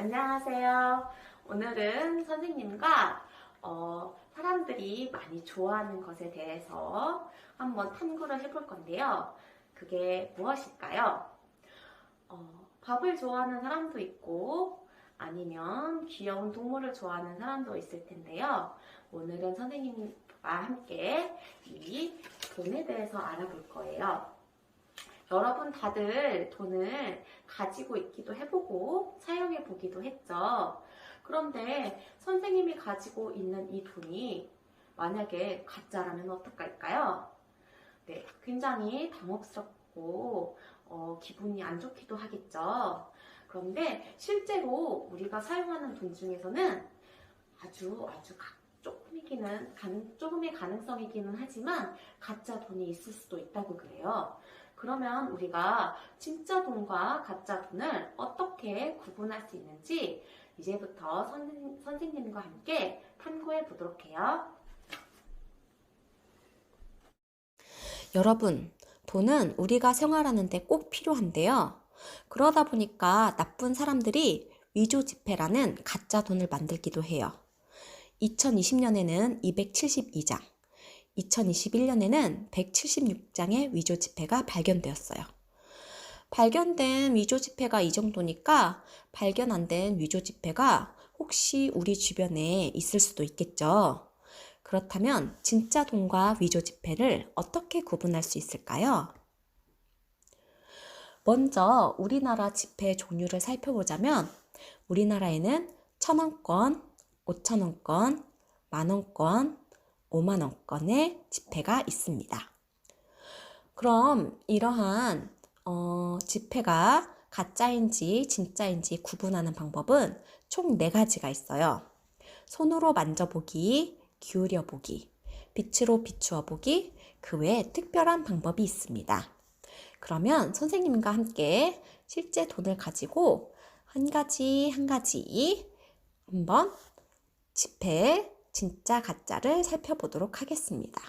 안녕하세요. 오늘은 선생님과 어, 사람들이 많이 좋아하는 것에 대해서 한번 탐구를 해볼 건데요. 그게 무엇일까요? 어, 밥을 좋아하는 사람도 있고 아니면 귀여운 동물을 좋아하는 사람도 있을 텐데요. 오늘은 선생님과 함께 이 돈에 대해서 알아볼 거예요. 여러분 다들 돈을 가지고 있기도 해보고 사용해 보기도 했죠. 그런데 선생님이 가지고 있는 이 돈이 만약에 가짜라면 어떡할까요? 네, 굉장히 당혹스럽고 어, 기분이 안 좋기도 하겠죠. 그런데 실제로 우리가 사용하는 돈 중에서는 아주 아주 가- 조금이기는 조금의 가능성이기는 하지만 가짜 돈이 있을 수도 있다고 그래요. 그러면 우리가 진짜 돈과 가짜 돈을 어떻게 구분할 수 있는지 이제부터 선, 선생님과 함께 탐구해 보도록 해요. 여러분, 돈은 우리가 생활하는데 꼭 필요한데요. 그러다 보니까 나쁜 사람들이 위조 지폐라는 가짜 돈을 만들기도 해요. 2020년에는 272장, 2021년에는 176장의 위조 지폐가 발견되었어요. 발견된 위조 지폐가 이 정도니까 발견 안 된 위조 지폐가 혹시 우리 주변에 있을 수도 있겠죠. 그렇다면 진짜 돈과 위조 지폐를 어떻게 구분할 수 있을까요? 먼저 우리나라 지폐 종류를 살펴보자면 우리나라에는 천원권, 오천원권, 만원권, 오만원권의 지폐가 있습니다. 그럼 이러한 어, 지폐가 가짜인지 진짜인지 구분하는 방법은 총네 가지가 있어요. 손으로 만져보기, 기울여 보기, 빛으로 비추어 보기, 그 외에 특별한 방법이 있습니다. 그러면 선생님과 함께 실제 돈을 가지고 한 가지 한 가지 한번 지폐 진짜 가짜를 살펴보도록 하겠습니다.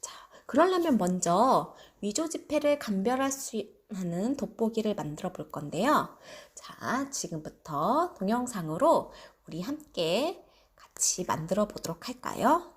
자, 그러려면 먼저 위조 지폐를 감별할 수 있는 돋보기를 만들어 볼 건데요. 자, 지금부터 동영상으로 우리 함께 같이 만들어 보도록 할까요?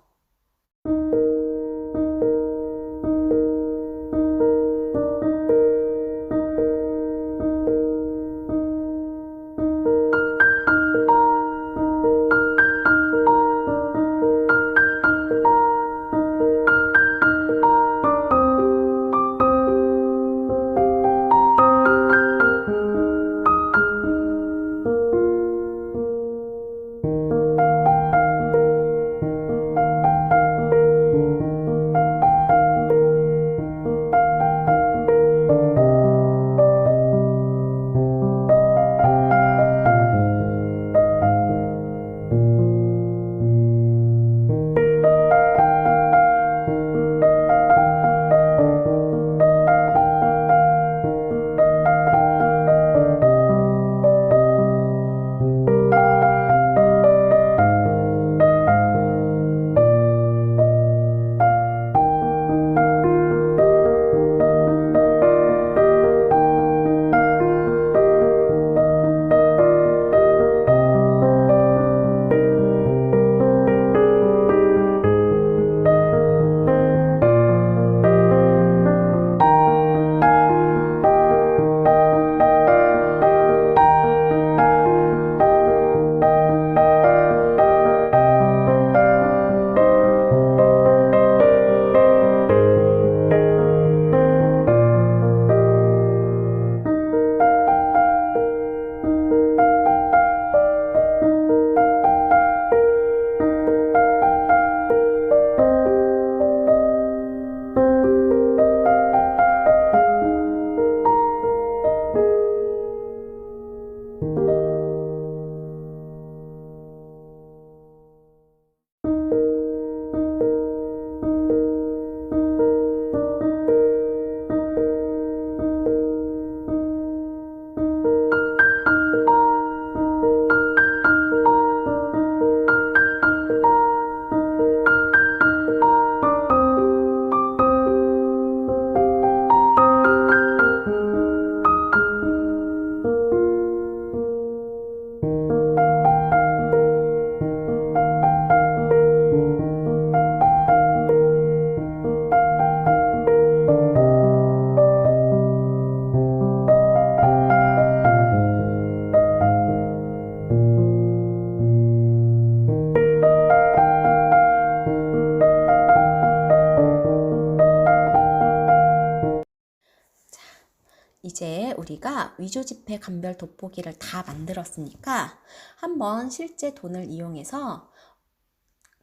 우리가 위조 지폐 감별 돋보기를 다 만들었으니까 한번 실제 돈을 이용해서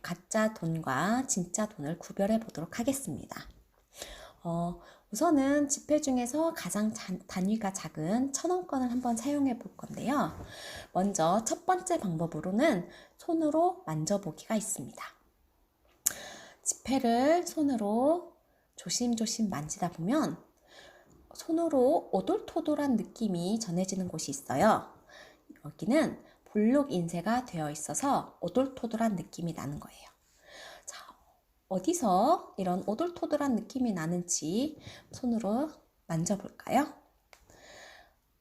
가짜 돈과 진짜 돈을 구별해 보도록 하겠습니다. 어, 우선은 지폐 중에서 가장 잔- 단위가 작은 천 원권을 한번 사용해 볼 건데요. 먼저 첫 번째 방법으로는 손으로 만져보기가 있습니다. 지폐를 손으로 조심조심 만지다 보면 손으로 오돌토돌한 느낌이 전해지는 곳이 있어요. 여기는 볼록 인쇄가 되어 있어서 오돌토돌한 느낌이 나는 거예요. 자, 어디서 이런 오돌토돌한 느낌이 나는지 손으로 만져볼까요?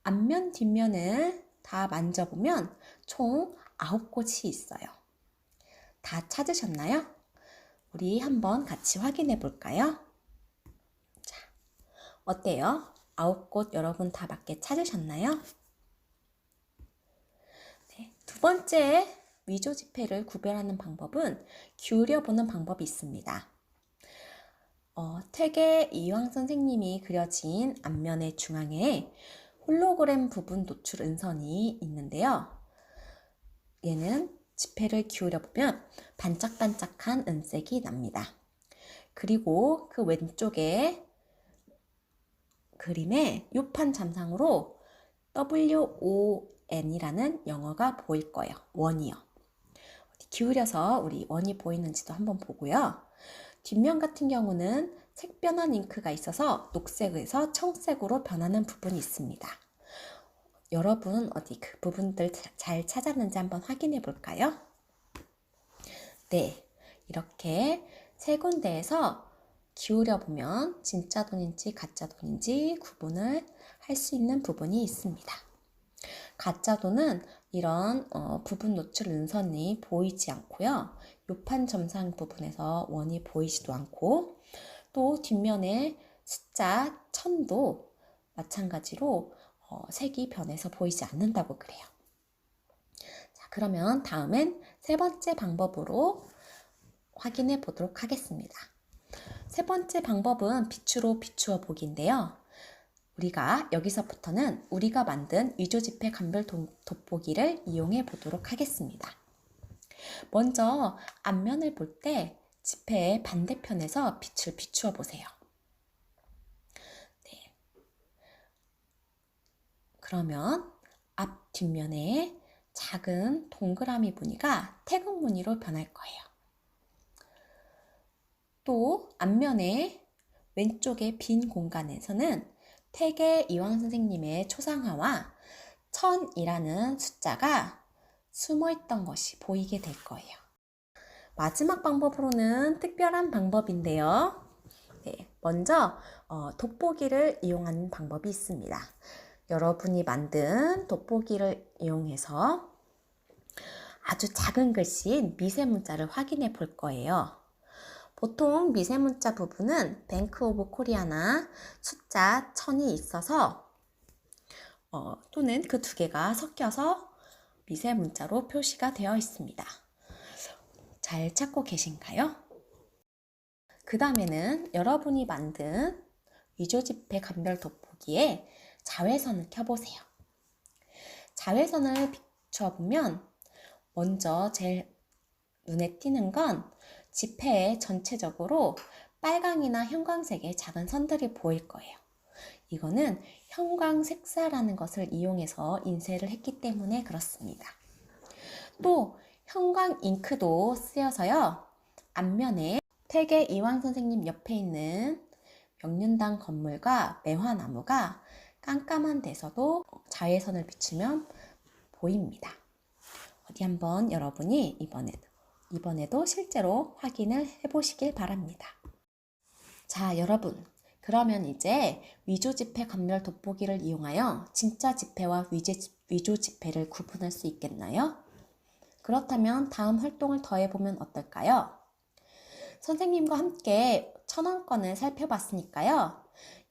앞면, 뒷면을 다 만져보면 총 9곳이 있어요. 다 찾으셨나요? 우리 한번 같이 확인해 볼까요? 자, 어때요? 아홉 곳 여러분 다 맞게 찾으셨나요? 네, 두 번째 위조 지폐를 구별하는 방법은 기울여 보는 방법이 있습니다. 어, 퇴계 이황 선생님이 그려진 앞면의 중앙에 홀로그램 부분 노출 은선이 있는데요. 얘는 지폐를 기울여 보면 반짝반짝한 은색이 납니다. 그리고 그 왼쪽에 그림에 요판 잠상으로 WON이라는 영어가 보일 거예요. 원이요. 기울여서 우리 원이 보이는지도 한번 보고요. 뒷면 같은 경우는 색 변환 잉크가 있어서 녹색에서 청색으로 변하는 부분이 있습니다. 여러분 어디 그 부분들 자- 잘 찾았는지 한번 확인해 볼까요? 네, 이렇게 세 군데에서 기울여 보면 진짜 돈인지 가짜 돈인지 구분을 할 수 있는 부분이 있습니다. 가짜 돈은 이런 어, 부분 노출 은선이 보이지 않고요. 요판 점상 부분에서 원이 보이지도 않고 또 뒷면에 숫자 천도 마찬가지로 어, 색이 변해서 보이지 않는다고 그래요. 자, 그러면 다음엔 세 번째 방법으로 확인해 보도록 하겠습니다. 세 번째 방법은 빛으로 비추어 보기인데요. 우리가 여기서부터는 우리가 만든 위조 지폐 감별 도- 돋보기를 이용해 보도록 하겠습니다. 먼저 앞면을 볼 때 지폐의 반대편에서 빛을 비추어 보세요. 네. 그러면 앞 뒷면에 작은 동그라미 무늬가 태극 무늬로 변할 거예요. 또 앞면에 왼쪽의 빈 공간에서는 태계 이황 선생님의 초상화와 천이라는 숫자가 숨어 있던 것이 보이게 될 거예요. 마지막 방법으로는 특별한 방법인데요. 네, 먼저 어, 돋보기를 이용하는 방법이 있습니다. 여러분이 만든 돋보기를 이용해서 아주 작은 글씨인 미세 문자를 확인해 볼 거예요. 보통 미세 문자 부분은 뱅크 오브 코리아나 숫자 천이 있어서 어, 또는 그 두 개가 섞여서 미세 문자로 표시가 되어 있습니다. 잘 찾고 계신가요? 그 다음에는 여러분이 만든 위조 지폐 감별 돋보기에 자외선을 켜보세요. 자외선을 비춰보면 먼저 제일 눈에 띄는 건 지폐에 전체적으로 빨강이나 형광색의 작은 선들이 보일 거예요. 이거는 형광 색사라는 것을 이용해서 인쇄를 했기 때문에 그렇습니다. 또 형광 잉크도 쓰여서요. 앞면에 태계 이황 선생님 옆에 있는 명륜당 건물과 매화나무가 깜깜한 데서도 자외선을 비추면 보입니다. 어디 한번 여러분이 이번에 이번에도 실제로 확인을 해보시길 바랍니다. 자, 여러분. 그러면 이제 위조 지폐 감별 돋보기를 이용하여 진짜 지폐와 위조 지폐를 구분할 수 있겠나요? 그렇다면 다음 활동을 더해보면 어떨까요? 선생님과 함께 천원권을 살펴봤으니까요.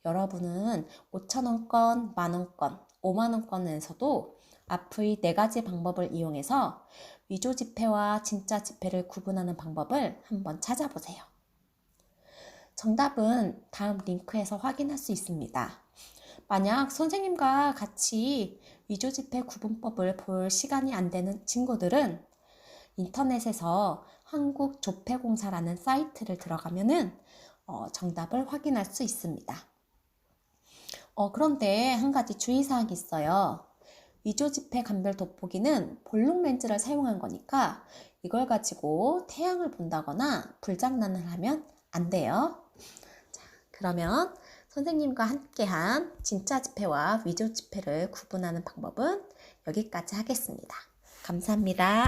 여러분은 5천원권, 만원권, 5만원권에서도 앞의 네 가지 방법을 이용해서 위조 지폐와 진짜 지폐를 구분하는 방법을 한번 찾아보세요. 정답은 다음 링크에서 확인할 수 있습니다. 만약 선생님과 같이 위조 지폐 구분법을 볼 시간이 안 되는 친구들은 인터넷에서 한국조폐공사라는 사이트를 들어가면은 어, 정답을 확인할 수 있습니다. 어, 그런데 한 가지 주의사항이 있어요. 위조 지폐 감별 돋보기는 볼록 렌즈를 사용한 거니까 이걸 가지고 태양을 본다거나 불장난을 하면 안 돼요. 자, 그러면 선생님과 함께한 진짜 지폐와 위조 지폐를 구분하는 방법은 여기까지 하겠습니다. 감사합니다.